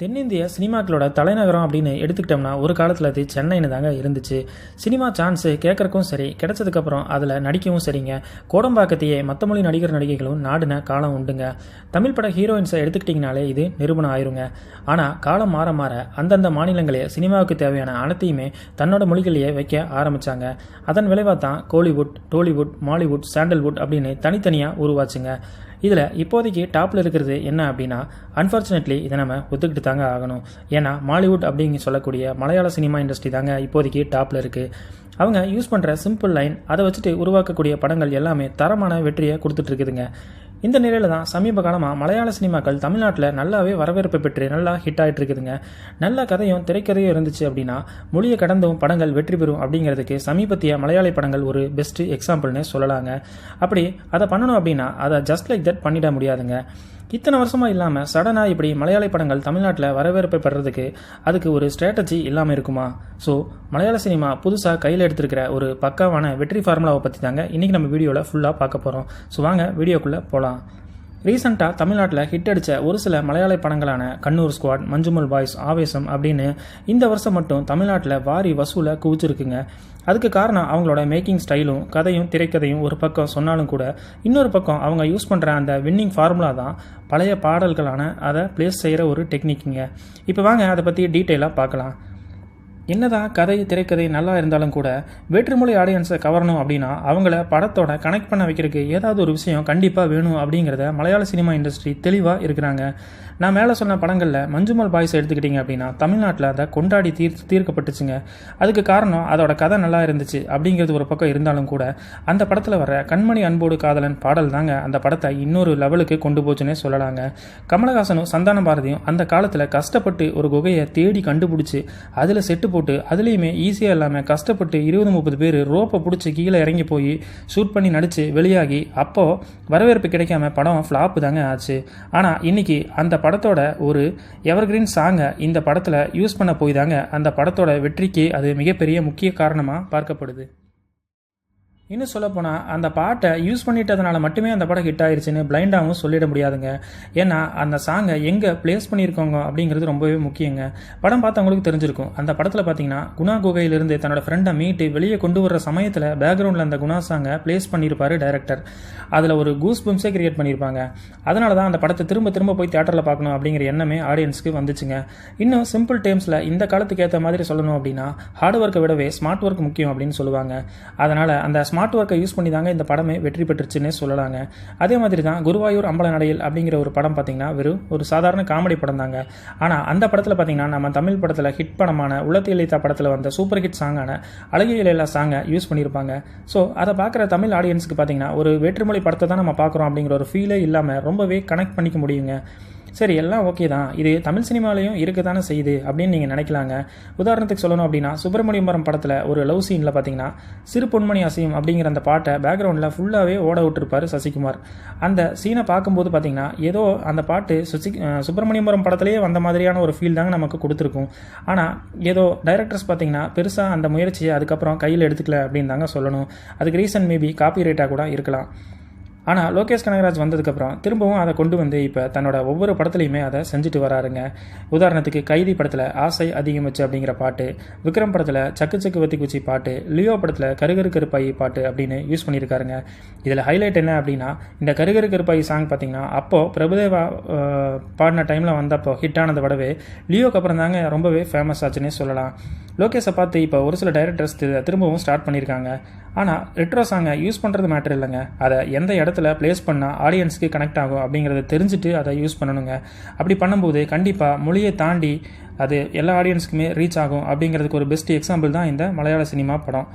தென்னிந்திய சினிமாக்களோட தலைநகரம் அப்படின்னு எடுத்துக்கிட்டோம்னா ஒரு காலத்தில் அது சென்னைன்னு தாங்க இருந்துச்சு. சினிமா சான்ஸு கேட்குறக்கும் சரி கிடச்சதுக்கப்புறம் அதில் நடிக்கவும் சரிங்க. கோடம்பாக்கத்தையே மற்ற மொழி நடிகர் நடிகைகளும் நாடுன காலம் உண்டுங்க. தமிழ் பட ஹீரோயின்ஸை எடுத்துக்கிட்டிங்கனாலே இது நிரூபணம் ஆயிருங்க. ஆனால் காலம் மாற மாற அந்தந்த மாநிலங்களே சினிமாவுக்கு தேவையான அனைத்தையுமே தன்னோட மொழிகளையே வைக்க ஆரம்பித்தாங்க அதன் விளைவாக தான் கோலிவுட் டோலிவுட் மாலிவுட் சாண்டல்வுட் அப்படின்னு தனித்தனியாக உருவாச்சுங்க. இதில் இப்போதைக்கு டாப்பில் இருக்கிறது என்ன அப்படின்னா அன்ஃபார்ச்சுனேட்லி இதை நம்ம ஒத்துக்கிட்டு தாங்க ஆகணும். ஏன்னா மாலிவுட் அப்படிங்க சொல்லக்கூடிய மலையாள சினிமா இண்டஸ்ட்ரி தாங்க இப்போதைக்கு டாப்பில் இருக்குது அவங்க யூஸ் பண்ணுற சிம்பிள் லைன் அதை வச்சுட்டு உருவாக்கக்கூடிய படங்கள் எல்லாமே தரமான வெற்றியை கொடுத்துட்ருக்குதுங்க. இந்த நிலையில் தான் சமீப காலமாக மலையாள சினிமாக்கள் தமிழ்நாட்டில் நல்லாவே வரவேற்பு பெற்று நல்லா ஹிட் ஆகிட்டு இருக்குதுங்க நல்ல கதையும் திரைக்கதையும் இருந்துச்சு அப்படின்னா மொழியை கடந்தும் படங்கள் வெற்றி பெறும் அப்படிங்கிறதுக்கு சமீபத்திய மலையாளி படங்கள் ஒரு பெஸ்ட்டு எக்ஸாம்பிள்னு சொல்லலாங்க. அப்படி அதை பண்ணணும் அப்படின்னா அதை ஜஸ்ட் லைக் தட் பண்ணிட முடியாதுங்க. இத்தனை வருஷமாக இல்லாமல் சடனாக இப்படி மலையாள படங்கள் தமிழ்நாட்டில் வரவேற்பை பெறதுக்கு அதுக்கு ஒரு ஸ்ட்ராட்டஜி இல்லாமல் இருக்குமா? ஸோ மலையாள சினிமா புதுசாக கையில் எடுத்திருக்கிற ஒரு பக்காவான வெற்றி ஃபார்முலாவை பற்றி தாங்க இன்றைக்கி நம்ம வீடியோவில் ஃபுல்லாக பார்க்க போகிறோம் ஸோ வாங்க வீடியோக்குள்ளே போகலாம் ரீசெண்டாக தமிழ்நாட்டில் ஹிட் அடித்த ஒரு சில மலையாள படங்களான கண்ணூர் ஸ்குவாட் மஞ்சுமல் பாய்ஸ் ஆவேசம் அப்படின்னு இந்த வருஷம் மட்டும் தமிழ்நாட்டில் வாரி வசூலை குவிச்சிருக்குங்க. அதுக்கு காரணம் அவங்களோட மேக்கிங் ஸ்டைலும் கதையும் திரைக்கதையும் ஒரு பக்கம் சொன்னாலும் கூட இன்னொரு பக்கம் அவங்க யூஸ் பண்ணுற அந்த வின்னிங் ஃபார்முலா தான் பழைய பாடல்களான அதை ப்ளேஸ் செய்கிற ஒரு டெக்னிக்குங்க இப்போ வாங்க அதை பற்றி டீட்டெயிலாக பார்க்கலாம். என்னதான் கதை திரைக்கதை நல்லா இருந்தாலும் கூட வேற்றுமொழி ஆடியன்ஸை கவரணும் அப்படின்னா அவங்கள படத்தோட கனெக்ட் பண்ண வைக்கிறதுக்கு ஏதாவது ஒரு விஷயம் கண்டிப்பாக வேணும் அப்படிங்கிறத மலையாள சினிமா இண்டஸ்ட்ரி தெளிவாக இருக்கிறாங்க. நான் மேலே சொன்ன படங்களில் மஞ்சுமல் பாய்ஸ் எடுத்துக்கிட்டிங்க அப்படின்னா தமிழ்நாட்டில் அதை கொண்டாடி தீர் தீர்க்கப்பட்டுச்சுங்க. அதுக்கு காரணம் அதோட கதை நல்லா இருந்துச்சு அப்படிங்கிறது ஒரு பக்கம் இருந்தாலும் கூட அந்த படத்தில் வர கண்மணி அன்போடு காதலன் பாடல் தாங்க அந்த படத்தை இன்னொரு லெவலுக்கு கொண்டு போச்சுன்னே சொல்லலாங்க. கமலஹாசனும் சந்தான பாரதியும் அந்த காலத்தில் கஷ்டப்பட்டு ஒரு குகையை தேடி கண்டுபிடிச்சி அதில் செட்டு போட்டு அதுலேயுமே ஈஸியாக இல்லாமல் கஷ்டப்பட்டு இருபது முப்பது பேர் ரோப்பை பிடிச்சி கீழே இறங்கி போய் ஷூட் பண்ணி நடித்து வெளியாகி அப்போது வரவேற்பு கிடைக்காம படம் ஃப்ளாப்பு தாங்க ஆச்சு. ஆனால் இன்னைக்கு அந்த படத்தோட ஒரு எவர்கிரீன் சாங்கை இந்த படத்தில் யூஸ் பண்ண போய் தாங்க அந்த படத்தோட வெற்றிக்கு அது மிகப்பெரிய முக்கிய காரணமாக பார்க்கப்படுது. இன்னும் சொல்லப்போனால் அந்த பாட்டை யூஸ் பண்ணிட்டதுனால மட்டுமே அந்த படம் ஹிட் ஆயிருச்சுன்னு பிளைண்டாகவும் சொல்லிட முடியாதுங்க. ஏன்னா அந்த சாங்கை எங்கே ப்ளேஸ் பண்ணியிருக்கோங்க அப்படிங்கிறது ரொம்பவே முக்கியங்க. படம் பார்த்தவங்களுக்கு தெரிஞ்சிருக்கும். அந்த படத்தில் பார்த்தீங்கன்னா குணா குகையிலிருந்து தன்னோட ஃப்ரெண்டை மீட்டு வெளியே கொண்டு வர சமயத்தில் பேக்ரவுண்டில் அந்த குணா சாங்கை ப்ளேஸ் பண்ணியிருப்பாரு டைரக்டர் அதில் ஒரு கூஸ் பம்ஸே கிரியேட் பண்ணியிருப்பாங்க. அதனால தான் அந்த படத்தை திரும்ப திரும்ப போய் தேட்டரில் பார்க்கணும் அப்படிங்கிற எண்ணமே ஆடியன்ஸ்க்கு வந்துச்சுங்க. இன்னும் சிம்பிள் டேம்ஸில் இந்த காலத்துக்கு ஏற்ற மாதிரி சொல்லணும் அப்படின்னா ஹார்ட் ஒர்க்கை விடவே ஸ்மார்ட் ஒர்க் முக்கியம் அப்படின்னு சொல்லுவாங்க. அதனால் அந்த ஸ்மார்ட் ஒர்க்கை யூஸ் பண்ணி தாங்க இந்த படமே வெற்றி பெற்றுச்சுன்னே சொல்லலாங்க. அதே மாதிரி தான் குருவாயூர் அம்பல நடையில் அப்படிங்கிற ஒரு படம் பார்த்தீங்கன்னா வெறும் ஒரு சாதாரண காமெடி படம் தாங்க ஆனால் அந்த படத்தில் பார்த்தீங்கன்னா நம்ம தமிழ் படத்தில் ஹிட் படமான உலத்தி இழைத்தா படத்தில் வந்த சூப்பர் ஹிட் சாங்கான அழகிய இலையில சாங்கை யூஸ் பண்ணியிருப்பாங்க. ஸோ அதை பார்க்குற தமிழ் ஆடியன்ஸுக்கு பார்த்தீங்கன்னா ஒரு வேற்றுமொழி படத்தை தான் நம்ம பார்க்குறோம் அப்படிங்கிற ஒரு ஃபீலே இல்லாமல் ரொம்பவே கனெக்ட் பண்ணிக்க முடியுங்க. சரி எல்லாம் ஓகே தான். இது தமிழ் சினிமாலையும் இருக்க தானே செய்யுது அப்படின்னு நீங்கள் நினைக்கலாங்க. உதாரணத்துக்கு சொல்லணும் அப்படின்னா சுப்பிரமணியபுரம் படத்தில் ஒரு லவ் சீனில் பார்த்தீங்கன்னா சிறு பொன்மணி அசையும் அப்படிங்கிற அந்த பாட்டை பேக்ரவுண்டில் ஃபுல்லாகவே ஓட விட்டுருப்பார் சசிகுமார். அந்த சீனை பார்க்கும்போது பார்த்தீங்கன்னா ஏதோ அந்த பாட்டு சுசி சுப்பிரமணியபுரம் படத்துலேயே வந்த மாதிரியான ஒரு ஃபீல் தாங்க நமக்கு கொடுத்துருக்கும். ஆனால் ஏதோ டைரக்டர்ஸ் பார்த்தீங்கன்னா பெருசாக அந்த முயற்சியை அதுக்கப்புறம் கையில் எடுத்துக்கல அப்படின்னு தாங்க சொல்லணும். அதுக்கு ரீசன் மேபி காப்பி ரைட்டாக கூட இருக்கலாம். ஆனால் லோகேஷ் கனகராஜ் வந்ததுக்கப்புறம் திரும்பவும் அதை கொண்டு வந்து இப்போ தன்னோட ஒவ்வொரு படத்துலையுமே அதை செஞ்சுட்டு வராருங்க. உதாரணத்துக்கு கைதி படத்தில் ஆசை அதிகமிச்சு அப்படிங்கிற பாட்டு விக்ரம் படத்தில் சக்கு சக்கு வத்தி குச்சி பாட்டு லியோ படத்தில் கருகரு கருப்பாயி பாட்டு அப்படின்னு யூஸ் பண்ணியிருக்காருங்க இதில் ஹைலைட் என்ன அப்படின்னா இந்த கருகரு கருப்பாயி சாங் பார்த்தீங்கன்னா அப்போது பிரபுதேவா பாடின டைமில் வந்தப்போ ஹிட் ஆனதை விடவே லியோக்கு அப்புறம் தாங்க ரொம்பவே ஃபேமஸ் ஆச்சுன்னே சொல்லலாம். லோகேஷை பார்த்து இப்போ ஒரு சில டைரக்டர்ஸ் திரும்பவும் ஸ்டார்ட் பண்ணியிருக்காங்க ஆனால் ரெட்ரோ சாங்கை யூஸ் பண்ணுறது மேட்டர் இல்லைங்க. அதை எந்த இடத்துல ப்ளேஸ் பண்ணால் ஆடியன்ஸுக்கு கனெக்ட் ஆகும் அப்படிங்கிறத தெரிஞ்சுட்டு அதை யூஸ் பண்ணணுங்க. அப்படி பண்ணும்போது கண்டிப்பாக மொழியை தாண்டி அது எல்லா ஆடியன்ஸுக்குமே ரீச் ஆகும் அப்படிங்கிறதுக்கு ஒரு பெஸ்ட் எக்ஸாம்பிள் தான் இந்த மலையாள சினிமா படம்.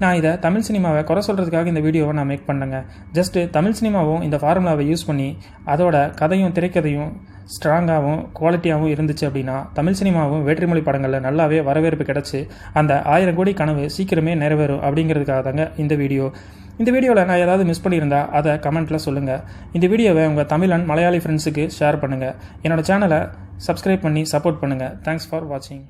நான் இதை தமிழ் சினிமாவை குறை சொல்கிறதுக்காக இந்த வீடியோவை நான் மேக் பண்ணேங்க. ஜஸ்ட்டு தமிழ் சினிமாவும் இந்த ஃபார்முலாவை யூஸ் பண்ணி அதோட கதையும் திரைக்கதையும் ஸ்ட்ராங்காகவும் குவாலிட்டியாகவும் இருந்துச்சு அப்படின்னா தமிழ் சினிமாவும் வேற்றுமொழி படங்களில் நல்லாவே வரவேற்பு கிடச்சி அந்த ஆயிரம் கோடி கனவு சீக்கிரமே நிறைவேறும் அப்படிங்கிறதுக்காக தாங்க இந்த வீடியோ. இந்த வீடியோவில் நான் ஏதாவது மிஸ் பண்ணியிருந்தா அதை கமெண்ட்டில் சொல்லுங்கள் இந்த வீடியோவை உங்கள் தமிழ் அண்ட் மலையாளி ஃப்ரெண்ட்ஸுக்கு ஷேர் பண்ணுங்கள் என்னோடய சேனலை சப்ஸ்கிரைப் பண்ணி சப்போர்ட் பண்ணுங்கள் தேங்க்ஸ் ஃபார் வாட்சிங்